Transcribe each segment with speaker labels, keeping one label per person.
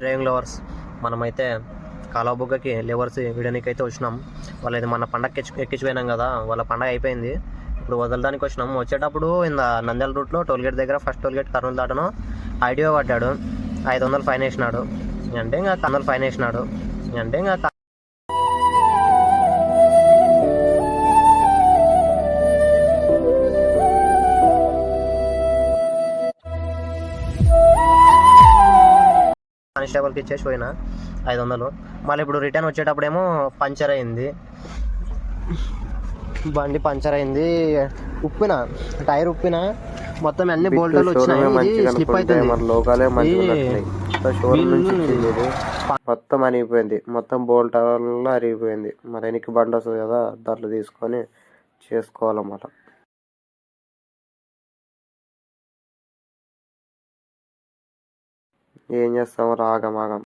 Speaker 1: Driving lovers మనమైతే కాలువబుగ్గకి levers వీడడానికి అయితే వచ్చినాం వాళ్ళది మన పండగ ఎక్కించిపోయినాం కదా వాళ్ళ పండగ అయిపోయింది. ఇప్పుడు వదలడానికి వచ్చినాం. వచ్చేటప్పుడు ఇంత నంద్యాల రూట్లో టోల్గేట్ దగ్గర ఫస్ట్ టోల్గేట్ కర్నూలు దాటను. ఐడియో పడ్డాడు. ఐదు వందలు ఫైన్ వేసినాడు. అంటే ఇంకా వందలు ఫైన్ వేసినాడు. అంటే ఇంకా కానిస్టేబుల్కి ఇచ్చేసి పోయినా ఐదు వందలు మళ్ళీ ఇప్పుడు రిటర్న్ వచ్చేటప్పుడేమో పంచర్ అయింది. బండి పంచర్ అయింది. ఉప్పిన టైర్ ఉప్పిన మొత్తం అన్ని బోల్ట్లు వచ్చినాయి. స్లిప్ అవుతుంది.
Speaker 2: మొత్తం అరిగిపోయింది మొత్తం బోల్ట్ అరిగిపోయింది. మరి వెనక్కి బండి వస్తుంది కదా దాంట్లో తీసుకొని చేసుకోవాలన్నమాట. ఏం చేస్తాం రాగమాగం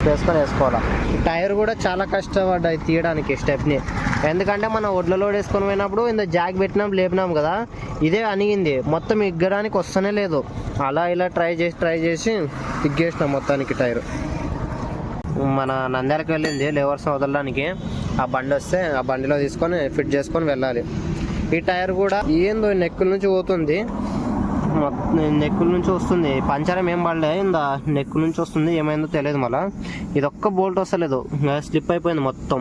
Speaker 1: వేసుకొని వేసుకోవాలా? టైర్ కూడా చాలా కష్టపడ్డాయి తీయడానికి స్టెప్ని. ఎందుకంటే మనం ఒడ్ల లోడ్ వేసుకొని పోయినప్పుడు ఇంత జాగ్ పెట్టినాం లేపినాం కదా ఇదే అనిగింది మొత్తం ఇగ్గడానికి వస్తూనే లేదు. అలా ఇలా ట్రై చేసి ట్రై చేసి ఇగ్గేసినాం మొత్తానికి టైర్. మన నంద్యాలకు వెళ్ళింది లేవర్స్ వదలడానికి. ఆ బండి వస్తే ఆ బండిలో తీసుకొని ఫిట్ చేసుకొని వెళ్ళాలి. ఈ టైర్ కూడా ఏందో నెక్కుల నుంచి పోతుంది. నెక్కుల నుంచి వస్తుంది. పంచరం ఏం పడలే ఇందా నెక్కు నుంచి వస్తుంది ఏమైందో తెలియదు మళ్ళా. ఇది ఒక్క బోల్ట్ వస్తలేదు. స్లిప్ అయిపోయింది మొత్తం.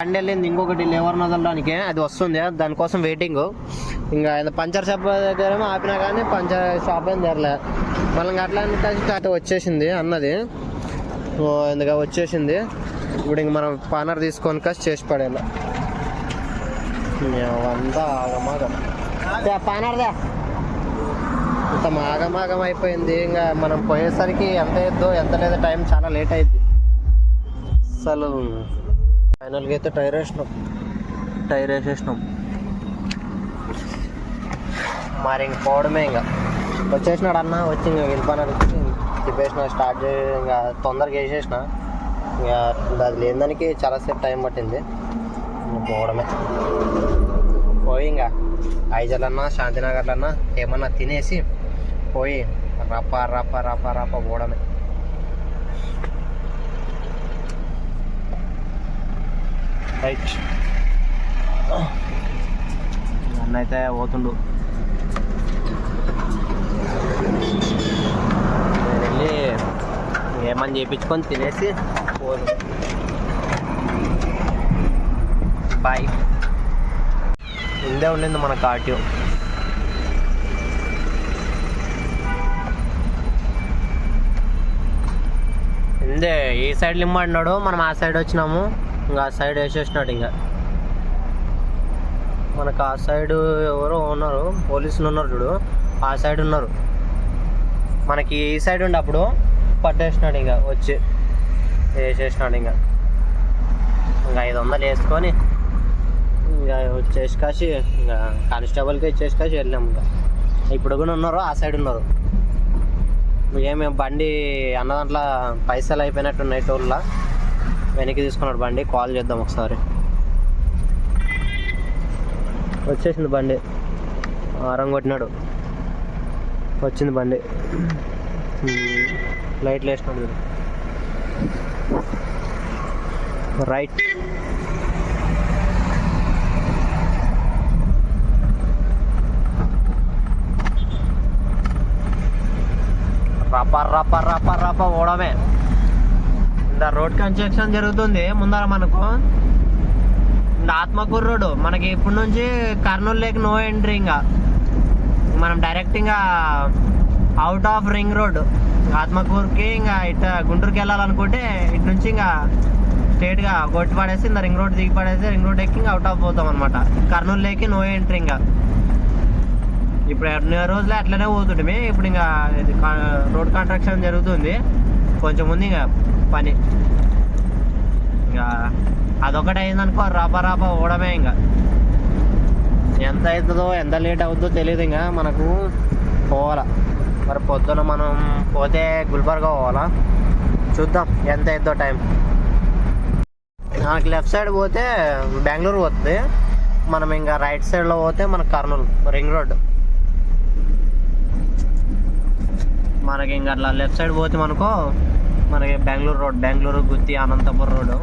Speaker 1: బండి వెళ్ళింది ఇంకొకటి లేవర్ వదలడానికి అది వస్తుంది. దానికోసం వెయిటింగ్. ఇంకా పంచర్ షాప్ దగ్గర ఆపినా కానీ పంచర్ షాప్ ఏం తెరలే. మళ్ళీ ఇంకా అట్లా అంటే వచ్చేసింది అన్నది. ఓ వచ్చేసింది. ఇప్పుడు ఇంక మనం పానర్ తీసుకొని కాసి చేసి పడేలా అంతా ఆగమాగం. పానర్దా మొత్తం ఆగమాగం అయిపోయింది. ఇంకా మనం పోయేసరికి ఎంత అయ్యిద్దో ఎంత లేదో టైం చాలా లేట్ అయింది అసలు ఫైనల్గా అయితే టైర్ వేసినాం. టైర్ వేసేసినాం. మరి ఇంక పోవడమే ఇంకా. వచ్చేసినాడు అన్న వచ్చి ఇంకా వెళ్ళిపోయినాడు తిప్పేసిన స్టార్ట్ చే ఇంకా తొందరగా వేసేసిన. ఇంకా అది లేని దానికి చాలాసేపు టైం పట్టింది. పోవడమే. పోయి ఇంకా ఐజలన్నా శాంతినగర్లన్నా ఏమన్నా తినేసి పోయి రప్ప రప్ప రప్ప రప్ప పోవడమే రైట్ అన్న అయితే పోతుండు. వెళ్ళి ఏమని చేయించుకొని తినేసి పోదు. బాయ్ ఇందే ఉండింది మన కార్ట్యూ అందే ఈ సైడ్ లిమ్మడినాడు మనం ఆ సైడ్ వచ్చినాము. ఇంకా ఆ సైడ్ వేసేసినాడు ఇంకా. మనకు ఆ సైడ్ ఎవరో ఉన్నారు పోలీసులు ఉన్నారు చూడు. ఆ సైడ్ ఉన్నారు. మనకి ఈ సైడ్ ఉన్నప్పుడు పట్టేసినాడు ఇంకా వచ్చి వేసేసినాడు ఇంకా. ఇంకా ఐదు వందలు వేసుకొని ఇంకా వచ్చేసి కాసి ఇంకా కానిస్టేబుల్కి ఇచ్చేసి కాసి వెళ్ళాము ఇంకా. ఇప్పుడు కూడా ఉన్నారు ఆ సైడ్ ఉన్నారు. ఏమి బండి అన్న దాంట్లో పైసలు అయిపోయినట్టున్నాయి టోల్లా. వెనక్కి తీసుకున్నాడు బండి కాల్ చేద్దాం ఒకసారి. వచ్చేసింది బండి. ఆరం కొట్టినాడు. వచ్చింది బండి. లైట్లు వేసినాడు రైట్. రప్ప రప్ప రప్ప రప్ప పోవడమే. ఇంత రోడ్ కన్స్ట్రక్షన్ జరుగుతుంది. ముందర మనకు ఆత్మకూరు రోడ్డు మనకి ఇప్పటి నుంచి కర్నూలు లేక్ నో ఎంట్రీ ఇంకా. మనం డైరెక్ట్ ఇంకా అవుట్ ఆఫ్ రింగ్ రోడ్. ఆత్మకూరుకి ఇంకా ఇట గుంటూరుకి వెళ్ళాలనుకుంటే ఇటు నుంచి ఇంకా స్ట్రేట్గా కొట్టి పడేసి ఇంకా రింగ్ రోడ్ దిగి పడేసి రింగ్ రోడ్ ఎక్కి ఇంకా అవుట్ ఆఫ్ పోతాం అనమాట కర్నూలు లేకి నో ఎంట్రీ ఇంకా. ఇప్పుడు ఎన్నో రోజులు అట్లనే పోతుంటే ఇప్పుడు ఇంకా ఇది రోడ్ కన్స్ట్రక్షన్ జరుగుతుంది. కొంచెం ఉంది ఇంకా పని. ఇంకా అదొకటి అయిందనుకో రాపా రాపా ఓడమే ఇంకా. ఎంత అవుతుందో ఎంత లేట్ అవుతుందో తెలియదు ఇంకా మనకు. పోవాలా. మరి పొద్దున మనం పోతే గుల్బర్గా పోవాలా? చూద్దాం ఎంత అవుతుందో టైం. నాకు లెఫ్ట్ సైడ్ పోతే బెంగళూరు పోతుంది. మనం ఇంకా రైట్ సైడ్లో పోతే మనకు కర్నూలు రింగ్ రోడ్డు. మనకి ఇంకా అట్లా లెఫ్ట్ సైడ్ పోతే మనకో మనకి బెంగళూరు రోడ్ బెంగళూరు గుత్తి అనంతపురం రోడ్.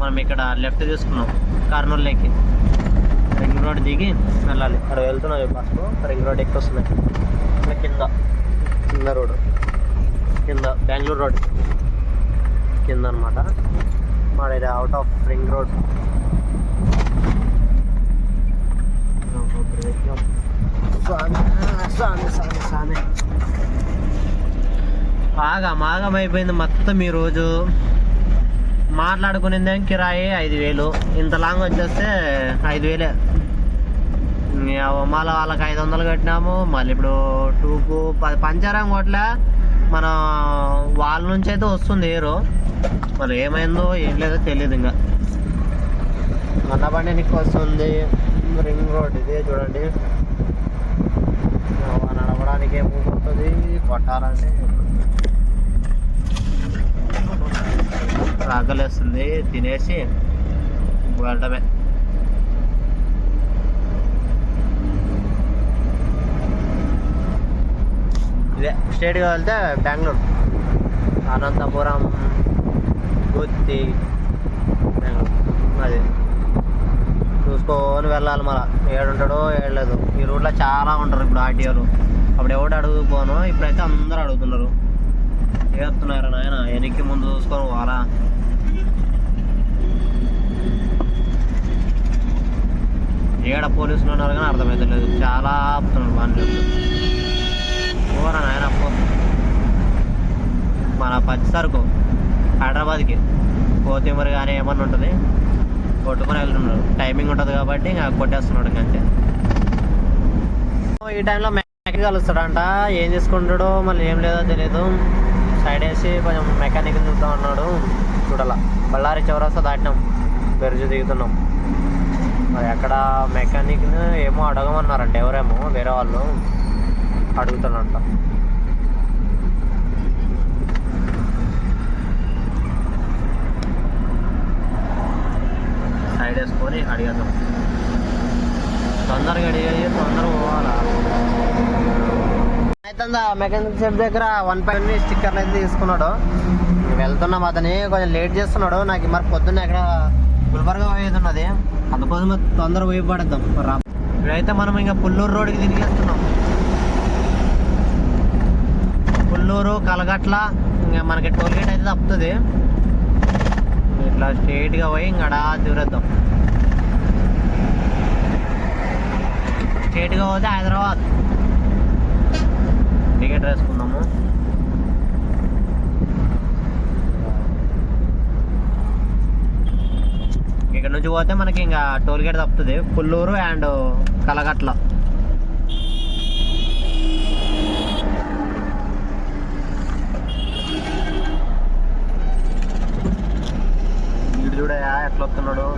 Speaker 1: మనం ఇక్కడ లెఫ్ట్ తీసుకున్నాం కర్నూలులోకి. రింగ్ రోడ్ దిగి వెళ్ళాలి. అక్కడ వెళ్తున్నాం బస్సు రింగ్ రోడ్ ఎక్కువ వస్తున్నాయి కింద. కింద రోడ్. కింద బెంగళూరు రోడ్. కింద అనమాట మాది అవుట్ ఆఫ్ రింగ్ రోడ్ బాగా మాగం అయిపోయింది మొత్తం ఈ రోజు. మాట్లాడుకునేది కిరాయి ఐదు వేలు. ఇంత లాంగ్ వచ్చేస్తే ఐదు వేలే. మళ్ళీ వాళ్ళకి ఐదు వందలు కట్టినాము. మళ్ళీ ఇప్పుడు టూకు పది పంచారం కొట్ల మన వాళ్ళ నుంచి అయితే వస్తుంది ఏరు. మరి ఏమైందో ఏం లేదో తెలియదు ఇంకా. మన బండి వస్తుంది. రింగ్ రోడ్ ఇది చూడండి. కొట్టడానికి ఏమవుతుంది కొడుతుంది కొట్టాలంటే ఆకలేస్తుంది తినేసి వెళ్ళడమే. ఇదే స్టేట్గా వెళ్తే బెంగళూరు. అనంతపురం గుత్తి అది. చూసుకొని వెళ్ళాలి మళ్ళీ. ఏడుంటాడో ఏడలేదు. ఈ రూట్లో చాలా ఉంటారు ఇప్పుడు ఆర్టీఓలు. అప్పుడు ఎవడు అడుగుపోను ఇప్పుడైతే అందరూ అడుగుతున్నారు. ఏడుతున్నారు నాయన? వెనక్కి ముందు చూసుకొని పోవాలా? ఏడ పోలీసులు ఉన్నారు కానీ అర్థమవుతలేదు చాలా ఆపుతున్నారు బండ్లు. పోరా నాయన పో. మన పచ్చి సరుకు హైదరాబాద్కి. కోతిమరి కానీ ఏమన్నా ఉంటుంది? కొట్టుకొని వెళ్తున్నారు. టైమింగ్ ఉంటుంది కాబట్టి ఇంకా కొట్టేస్తున్నాడు ఇంకా అంతే. ఈ టైంలో మెకానిక్ కలుస్తాడంట. ఏం చేసుకుంటాడో మళ్ళీ ఏం లేదో తెలియదు సైడ్ వేసి కొంచెం మెకానిక్ చూద్దాం అన్నాడు. చూడాల. బళ్ళారి చౌరస్తా దాటినాం. బెరుజు దిగుతున్నాం. మరి అక్కడ మెకానిక్ని ఏమో అడగమన్నారంట. ఎవరేమో వేరే వాళ్ళు అడుగుతానంట సైడ్ వేసుకొని అడిగేద్దాం. తొందరగా అడిగి తొందరగా పోవాలా? అయితే మెకానిక్ షాప్ దగ్గర వన్ పాయింట్ స్టిక్కర్లు అయితే తీసుకున్నాడు. వెళ్తున్నాం అతని కొంచెం లేట్ చేస్తున్నాడు. నాకు మరి పొద్దున్న ఎక్కడ గుల్బర్గా పోయేది ఉన్నది. అందుకోసం తొందరగా పోయి పడద్దాం. రా. ఇప్పుడైతే మనం ఇంకా పుల్లూరు రోడ్కి తిరిగేస్తున్నాం. పుల్లూరు కలగట్ల ఇంకా మనకి టోల్ గేట్ అయితే తప్పుతుంది. ఇట్లా స్ట్రైట్గా పోయి ఇంకా అడా తిరగద్దాం. స్ట్రైట్గా పోతే హైదరాబాద్. టికెట్ వేసుకుందాము ఇక్కడ నుంచి పోతే మనకి ఇంకా టోల్ గేట్ తప్పుతుంది. పుల్లూరు అండ్ కలగట్ల. వీడు చూడయా ఎట్లా వస్తున్నాడు.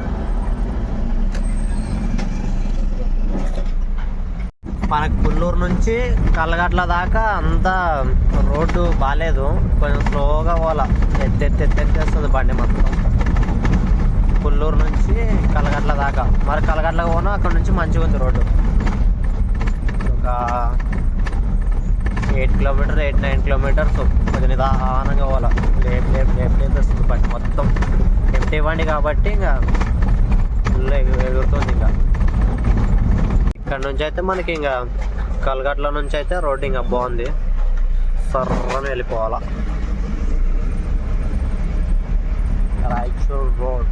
Speaker 1: మనకు పుల్లూరు నుంచి కలగట్ల దాకా అంతా రోడ్డు బాగాలేదు కొంచెం స్లోగా పోవాలా. ఎత్తెత్తి బండి మొత్తం. పుల్లూరు నుంచి కలగట్ల దాకా. మరి కలగట్ల పోను? అక్కడ నుంచి మంచిగా ఉంది రోడ్డు. ఒక eight kilometer eight nine kilometers కొంచెం నిదానంగా పోవాలా. లేపు లేపు లేపు లేపేస్తుంది బండి మొత్తం. ఎంటీ బండి కాబట్టి ఇంకా ఫుల్ ఎగురుతుంది ఇంకా. ఇక్కడ నుంచి అయితే మనకి ఇంకా కలగట్ల నుంచి అయితే రోడ్డు ఇంకా బాగుంది. సర్రని వెళ్ళిపోవాలా. రోడ్.